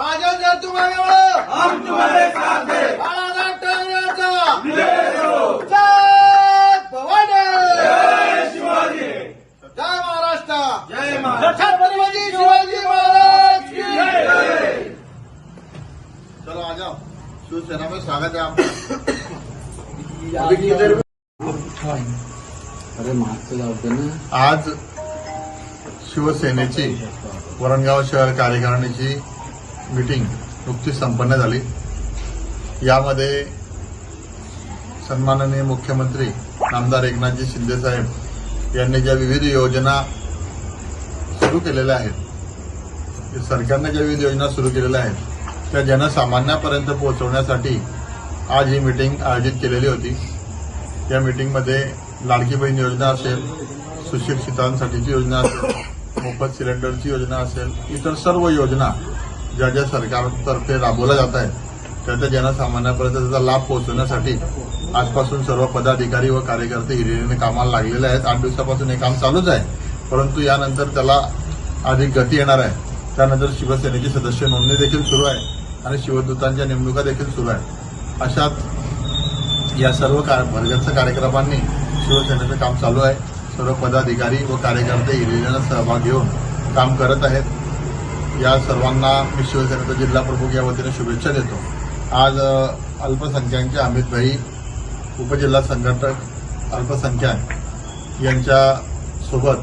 माझ्या जर तुम्हाला एवढं? हम तुम्हारे साथ हैं बाळासाहेब ठाकरेंचा विजय करो जय भवानी. जय शिवाजी. जय महाराष्ट्र. जय महाराज छत्रपती शिवाजी महाराज की जय चलो आ जाओ. शिवसेना में स्वागत है आपका। अरे मागचं जाऊ दे ना आज शिवसेनेची वरणगाव शहर कार्यकारिणीची मीटिंग नुकतीच संपन्न झाली. यामध्ये सन्माननीय मुख्यमंत्री नामदार एकनाथजी शिंदेसाहेब यांनी ज्या विविध योजना सुरू केलेल्या आहेत जे सरकारने ज्या विविध योजना सुरू केलेल्या आहेत त्या जनसामान्यापर्यंत पोहोचवण्यासाठी आज ही मीटिंग आयोजित केलेली होती. या मीटिंगमध्ये लाडकी बहीण योजना असेल सुशिक्षितांसाठीची योजना असेल मोफत सिलेंडरची योजना असेल इतर सर्व योजना ज्या ज्या सरकारतर्फे राबवल्या जात आहेत त्याचा जनसामान्यापर्यंत त्याचा लाभ पोहोचवण्यासाठी आजपासून सर्व पदाधिकारी व कार्यकर्ते हिरिरीने कामाला लागलेले आहेत. आठ दिवसापासून हे काम चालूच आहे परंतु यानंतर त्याला अधिक गती येणार आहे. त्यानंतर शिवसेनेची सदस्य नोंदणी देखील सुरू आहे आणि शिवदूतांच्या नेमणुका देखील सुरू आहे अशात या सर्व का भरगच्च कार्यक्रमांनी शिवसेनेचं काम चालू आहे. सर्व पदाधिकारी व कार्यकर्ते हिरिरीनं सहभाग घेऊन काम करत आहेत. या सर्वांना मी शिवसेनेचा जिल्हा प्रमुख या वतीने शुभेच्छा देतो. आज अ, अल्पसंख्याकचे अमित भाई उपजिल्हा संघटक अल्पसंख्याक यांच्या सोबत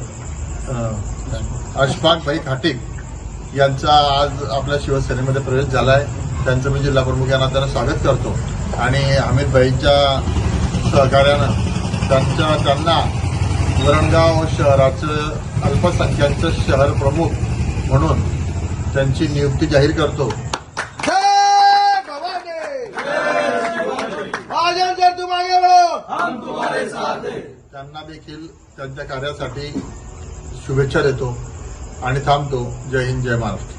अशफाक भाई खाटिक यांचा आज आपल्या शिवसेनेमध्ये प्रवेश झाला आहे त्यांचं मी जिल्हा प्रमुख या नात्यानं स्वागत करतो. आणि अमित भाईंच्या सहकार्यानं त्यांच्या त्यांना वरणगाव शहराचं अल्पसंख्याकचं शहर प्रमुख म्हणून त्यांची नियुक्ती जाहीर करतो. हैं। त्यांना देखील त्यांच्या कार्यासाठी शुभेच्छा देतो आणि थांबतो. जय हिंद जय महाराष्ट्र.